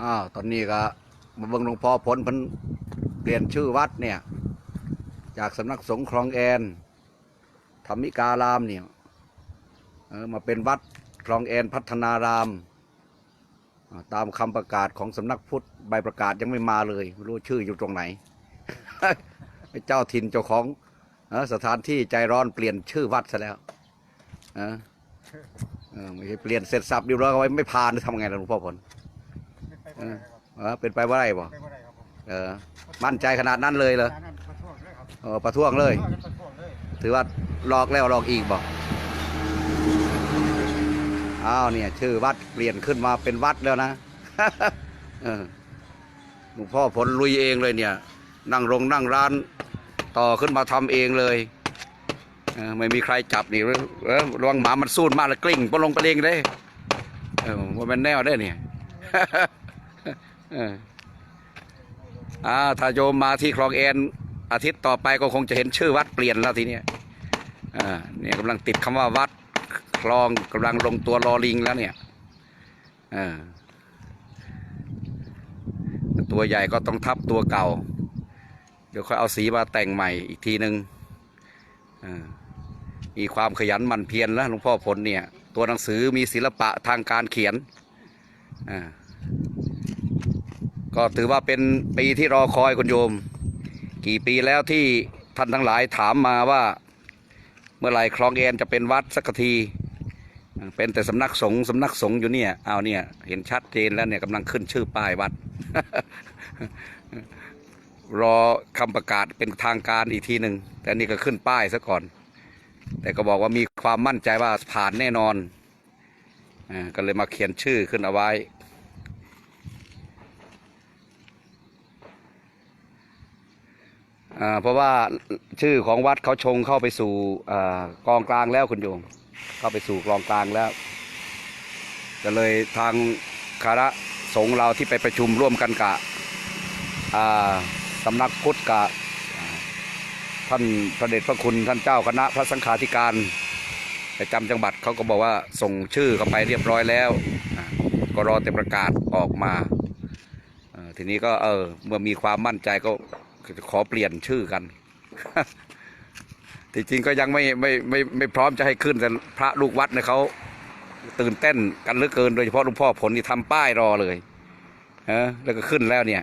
อ้าวตอนนี้ก็มาเบิ่งหลวงพ่อผลเพิ่นเปลี่ยนชื่อวัดเนี่ย จากสำนักสงฆ์คลองแอนธรรมิการามเนี่ยเออมาเป็นวัดคลองแอนพัฒนาราม ตามคำประกาศของสำนักพุทธใบประกาศยังไม่มาเลยไม่รู้ชื่ออยู่ตรงไหนไอ้เจ้าถิ่นเจ้าของสถานที่ใจร้อนเปลี่ยนชื่อวัดซะแล้วเออไม่ใช่เปลี่ยนเสร็จสับเรียบร้อยไว้ไม่ผ่านทำไงล่ะหลวงพ่อผล เป็นไปบ่ได้ครับเออเป็นไปว่าไรบ่เป็นไปบ่ได้ครับผมเออมั่นใจขนาดนั้นเลยเหรอร้านนั้นประท้วงเลยครับเออประท้วงเลยร้านนั้นประท้วงเลย ถือว่าหลอกแล้วหลอกอีกบ่อ้าวเนี่ย ชื่อวัดเปลี่ยนขึ้นมาเป็นวัดแล้วนะเออหลวงพ่อผลลุยเองเลยเนี่ย นั่งโรงนั่งร้านต่อขึ้นมาทำเองเลยเออไม่มีใครจับนี่เออระวังหมามันสูดมากแล้วกลิ้งปลงไปเองเลยเออว่ามันแนวได้อเนี่ยเอ่าถ้าโยมมาที่คลองแอนอาทิตย์ต่อไปก็คงจะเห็นชื่อวัดเปลี่ยนแล้วทีเนี้ยอ่าเนี่ยกำลังติดคำว่าวัดคลองกำลังลงตัวรอลิงแล้วเนี่ยอ่าตัวใหญ่ก็ต้องทับตัวเก่า เดี๋ยวค่อยเอาสีมาแต่งใหม่อีกทีหนึ่งอ่ามีความขยันหมั่นเพียรแล้วหลวงพ่อผลเนี่ย ตัวหนังสือมีศิลปะทางการเขียนอ่า ก็ถือว่าเป็นปีที่รอคอยคุณโยม กี่ปีแล้วที่ท่านทั้งหลายถามมาว่า เมื่อไหร่คลองแอนจะเป็นวัดสักที เป็นแต่สำนักสงฆ์สำนักสงฆ์อยู่เนี่ยเอาเนี่ยเห็นชัดเจนแล้วเนี่ยกำลังขึ้นชื่อป้ายวัด รอคำประกาศเป็นทางการอีกทีหนึ่งแต่นี่ก็ขึ้นป้ายซะก่อน แต่ก็บอกว่ามีความมั่นใจว่าผ่านแน่นอนอาก็เลยมาเขียนชื่อขึ้นเอาไว้ อ่า เพราะว่าชื่อของวัดเขาชงเข้าไปสู่กองกลางแล้วคุณโยม เข้าไปสู่กองกลางแล้วก็เลยทางคณะสงฆ์เราที่ไปประชุมร่วมกันกับสำนักพุทธกับท่านพระเดชพระคุณท่านเจ้าคณะพระสังฆาธิการประจำจังหวัดเขาก็บอกว่าส่งชื่อเข้าไปเรียบร้อยแล้ว ก็รอแต่ประกาศออกมาทีนี้ก็เออเมื่อมีความมั่นใจก็ จะขอเปลี่ยนชื่อกันที่จริงก็ยังไม่ไม่ไม่ไม่พร้อมจะให้ขึ้นแต่พระลูกวัดเนี่ยเขาตื่นเต้นกันเหลือเกิน โดยเฉพาะหลวงพ่อผลนี่ทำป้ายรอเลยเออแล้วก็ขึ้นแล้วเนี่ย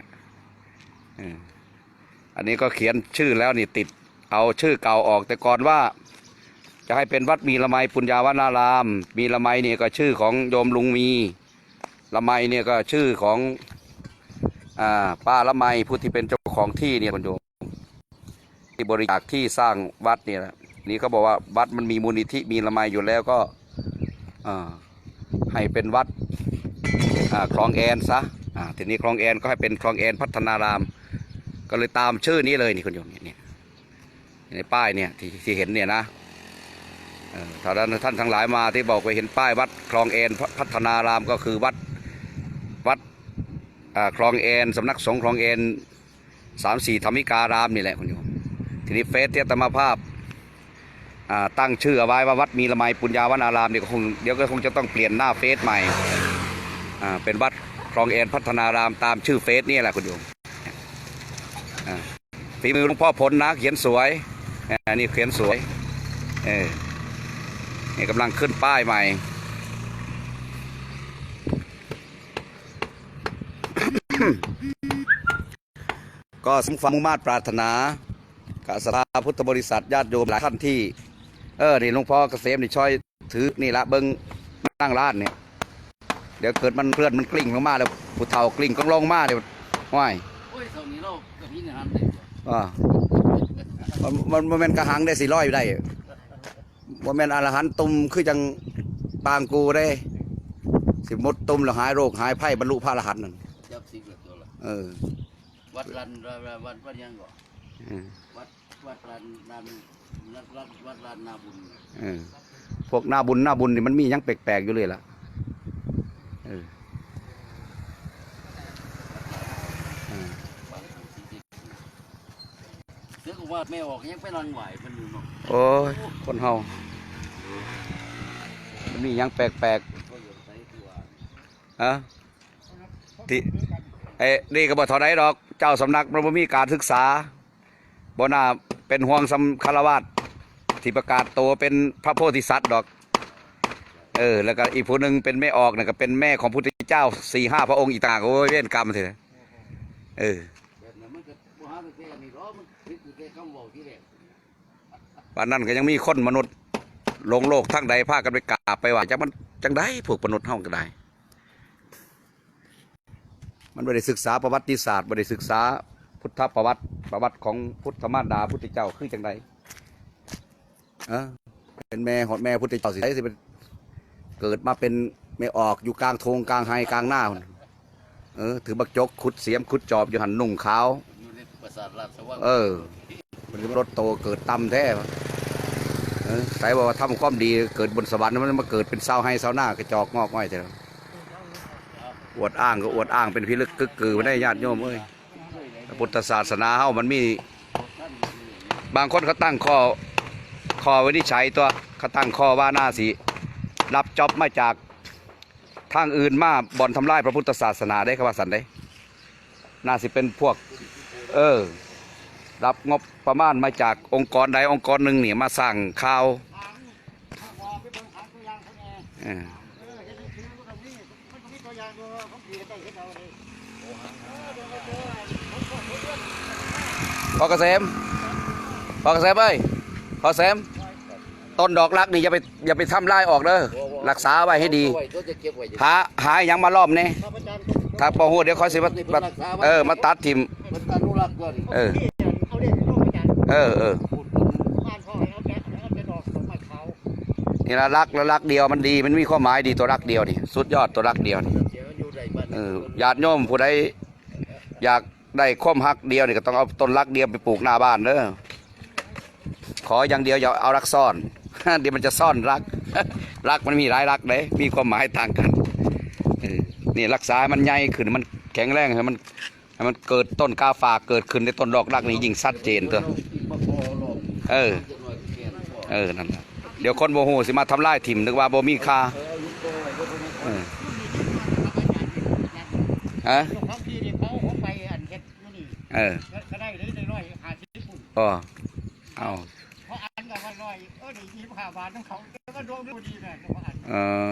อันนี้ก็เขียนชื่อแล้วนี่ติดเอาชื่อเก่าออกแต่ก่อนว่า จะให้เป็นวัดมีละไมปุญญาวนาราม มีละไมเนี่ยก็ชื่อของโยมลุงมีละไมเนี่ยก็ชื่อของอ่าป้าละไมผู้ที่เป็นเจ้า ของที่เนี่ยคุณโยมที่บริจาคที่สร้างวัดเนี่ยนี่เขาบอกว่าวัดมันมีมูลนิธิมีละไมอยู่แล้วก็อให้เป็นวัดคลองแอนซะทีนี้คลองแอนก็ให้เป็นคลองแอนพัฒนาราม ก็เลยตามชื่อนี้เลยนี่คุณโยมเนี่ยเนี่ยในป้ายเนี่ยที่ที่เห็นเนี่ยนะถ้าท่านทั้งหลายมาที่บอกไปเห็นป้ายวัดคลองแอนพัฒนารามก็คือวัดวัดคลองเอ็นสำนักสงฆ์คลองเอ็น สามสี่ธรรมิการามนี่แหละคุณโยมทีนี้เฟซเทียตมาภาพาตั้งชื่อเอาไว้ว่าวัดมีละไมปุญญาวนารามเนี่ยก็คงเดี๋ยวก็คงจะต้องเปลี่ยนหน้าเฟซใหม่เป็นวัดคลองเอ็นพัฒนารามตามชื่อเฟซนี่แหละคุณโยมฝีมือหลวงพ่อผลนะเขียนสวยอ่านี่เขียนสวยเออนี่กำลังขึ้นป้ายใหม่ ก็สมความมุ่งมา่ปรารถนากับสภาพุทธบริษัทญาติโยมหลายท่านที่ เออนี่หลวงพ่อเกษมนี่ช่อยถือนี่ละเบิ้งนั่งร้านเนี่ยเดี๋ยวเกิดมันเพื่อนมันกลิ้งลงมาแล้วผู้เฒ่ากลิ้งก็ลงมาเดี๋ยวว่ายโอ้ยตรงนี้เรากับพี่เนี่ยหันเลยอ่ามันมันมันเป็นกระหังได้สี่ร้อยได้ว่าแม่นอรหันต์ตุมคือจังปางกูได้ สิมดตุมแล้วหายโรคหายไพ่บรรลุพระอรหันต์นั่นเออ วัดรันวัดวัดวัดยังก่อนเออวัดวัดรันรันวัดวัดวัดรันนาบุญเออพวกหน้าบุญหน้าบุญนี่มันมีหยังแปลกๆอยู่เลยล่ะเออเออวัดสิบเอ็ดเสือกูว่าไม่ออกยังไปนอนไหวมันอยู่เนาะโอ้ยคนเฮามันมีหยังแปลกก็อยู่ใส่ตัวๆอะที่ไอ้นี่ก็บ่เท่าไรดอก เจ้าสำนักมันบ่มีการศึกษาบ่น่าเป็นห่วงสำคารวาสที่ประกาศตัวเป็นพระโพธิสัตว์ดอก เออ แล้วก็อีกผู้หนึ่งเป็นแม่ออกน่ะก็เป็นแม่ของพุทธเจ้าสี่ห้าพระองค์อีกต่างกโอ้ยเว้นกรรมเถอะเออแบบนั้นมันก็บ่หาแต่นี่หรอมันคิดอยู่แค่คำบอกที่แรกป่านนั้นก็ยังมีคนมนุษย์ ลงโลกทั้งใดพากันไปกราบไปว่าจังมันจังได้พวกมนุษย์เฮาก็ได้ มันไม่ได้ศึกษาประวัติศาสตร์ไม่ได้ศึกษาพุทธประวัติประวัติของพุทธมารดาพุทธเจ้าคือจังไดเออเป็นแม่หอดแม่พุทธเจ้าสิได้สิเป็นเกิดมาเป็นไม่ออกอยู่กลางทงกลางไฮกลางหน้าเออถือบักจกขุดเสียมขุดจอบอยู่หันนุ่งขาวอยู่ในปราสาทราชวังเออมันรถโตเกิดต่ำแท้เออใส่บอกว่าทำความดีเกิดบนสวรรค์มันมาเกิดเป็นเสาให้เสาหน้ากระจอกงอกง่อยเถอะ อวดอ้างก็อวดอ้างเป็นพิลึกกึกกือไม่ได้ญาติโยมเอ้ยพระพุทธศาสนาเฮามันมี บางคนเขาตั้งข้อข้อไว้นิจฉัยตัวเขาตั้งข้อว่าหน้าสิรับจ็อบมาจากทางอื่นมาบ่อนทำลายพระพุทธศาสนาได้ครับว่าสันได้น่าสิเป็นพวก เออ รับงบประมาณมาจากองค์กรใดองค์กรหนึ่งเนี่ยมาสร้างข่าว เออพอเกษมพอเกษมเอ้ยพอเกษมต้นดอกรักนี่อย่าไปอย่าไปทำลายออกเด้อรักษาไว้ให้ดีหาหาอย่างมาล้อมเนี่ยถ้าพอหูเดี๋ยวเขาสิมาเออมาตัดทิมมันอนุรักก่อนเออเออเออนี่ละรักแล้วรักเดียวมันดีมันมีความหมายดีตัวรักเดียวนี่สุดยอดตัวรักเดียวนี่ เอยู่ได้บ้านเอญาติโยมผู้ใดอยากได้ความฮักเดียวนี่ก็ต้องเอาต้นรักเดียวไปปลูกหน้าบ้านเด้อขออย่างเดียวอย่าเอารักซ่อน เดี๋ยวมันจะซ่อนรัก รักมันมีหลายรักเลยมีความหมายต่างกันนี่รักษา มันใหญ่ขึ้นมันแข็งแรงให้มันให้มันเกิดต้นกาฝากเกิดขึ้นในต้นดอกรักนี่ยิ่งชัดเจนตัวเออ เออนั่นแหละเดี๋ยวคนโมโหสิมาทำลายถิ่มนึกว่าโบมีค่า เออเอาลูกโตไว้ก็บ่มี เออ ฮะเจ้าของที่นี่เขาเขาไปอันเฮ็ดอยู่นี่เออก็ได้ได้ร้อยห้าสิบปุ่นก็เอาเพราะอันกับวันร้อยเออดียี่สิบห้าบาทของเขาแล้วก็โดนดูดีแม่เพราะอันเออ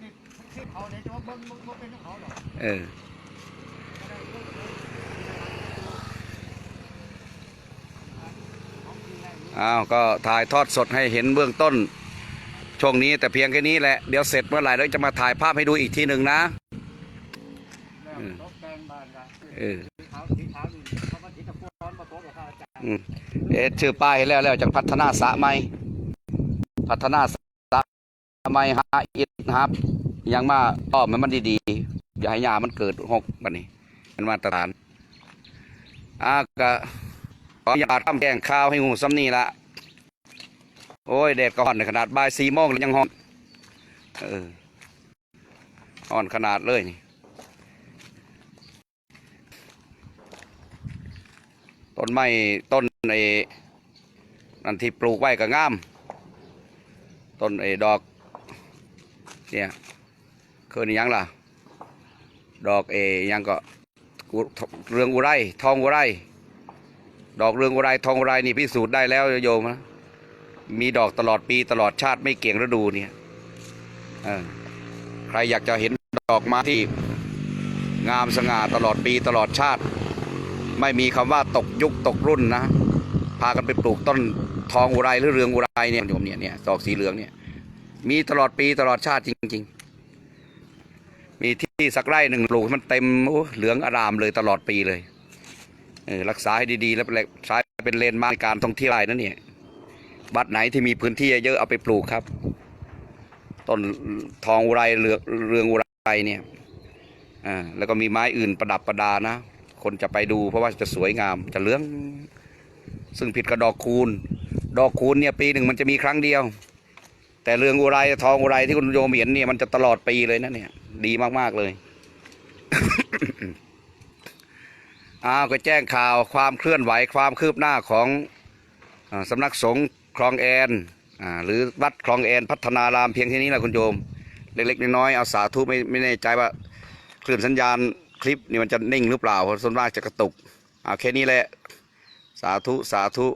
ที่ที่เขาในตัวเบิ้งเบิ้งเบิ้งเป็นของเขาหรอกเอออ้าวก็ถ่ายทอดสดให้เห็นเบื้องต้น ช่วงนี้แต่เพียงแค่นี้แหละ เดี๋ยวเสร็จเมื่อไหร่เราจะมาถ่ายภาพให้ดูอีกทีหนึ่งนะ แล้วตกแต่งบ้านละ เออสีขาวสีขาวนี่เขามาติดตะปูร้อนมาโต๊ะกับข้าอาจารย์อืมเอ๊ะชื่อป้ายให้แล้วแล้วจังพัฒนาสระไหมพัฒนาสระไหมหาอิฐครับอยังมาอ้อมให้มันดีๆอย่าให้ยามันเกิดหกบันนี้ มันมาตรฐานอากะขออยาตทำแกงข้าวให้หูซ้ำนี่ละโอ้ยแดดก็ห่อนในขนาดบ่ายสี่โมงแล้วยังห่อนเออห่อนขนาดเลยนี่ ต้นไม้ต้นไอ้นั่นที่ปลูกไว้ก็งาม ต้นไอ้ดอก เนี่ยคือนี่ยังล่ะ ดอกเอยังก็เรืองอุไรทองอุไรดอกเรืองอุไรทองอุไรนี่พิสูจน์ได้แล้วโยมนะมีดอกตลอดปีตลอดชาติไม่เกี่ยงฤดูเนี่ยใครอยากจะเห็นดอกไม้ที่งามสง่าตลอดปีตลอดชาติ ไม่มีคำว่าตกยุคตกรุ่นนะ พากันไปปลูกต้นทองอุไรหรือเรืองอุไรเนี่ยโยมเนี่ยเนี่ยดอกสีเหลืองเนี่ย มีตลอดปีตลอดชาติจริง ๆ มีที่สักไร่หนึ่งปลูกมันเต็มโอ้เหลืองอารามเลยตลอดปีเลยเออรักษาให้ดีๆ แล้วใช้เป็นเลนมาในการท่องเที่ยวได้นะเนี่ยบัดไหนที่มีพื้นที่เยอะเอาไปปลูกครับ ต้นทองอุไรเรือเรืองอุไรเนี่ยอ่าแล้วก็มีไม้อื่นประดับประดานะ คนจะไปดู เพราะว่าจะสวยงามจะเหลือง ซึ่งผิดกับดอกคูณ ดอกคูณเนี่ยปีหนึ่งมันจะมีครั้งเดียว แต่เรืองอุไรทองอุไรที่คุณโยมเห็นเนี่ยมันจะตลอดปีเลยนะเนี่ย ดีมากๆเลยอ้าวก็แจ้งข่าวความเคลื่อนไหวความคืบหน้าของอสำนักสงฆ์คลองแอนอหรือวัดคลองแอนพัฒนารามเพียงแค่นี้แหละคุณโยม เล็กๆน้อยๆเอาสาธุไม่ไม่แน่ใจว่าคลื่นสัญญาณ คลิปนี่มันจะนิ่งหรือเปล่าเพราะส่วนมากจะกระตุก เอาแค่นี้แหละ สาธุ สาธุ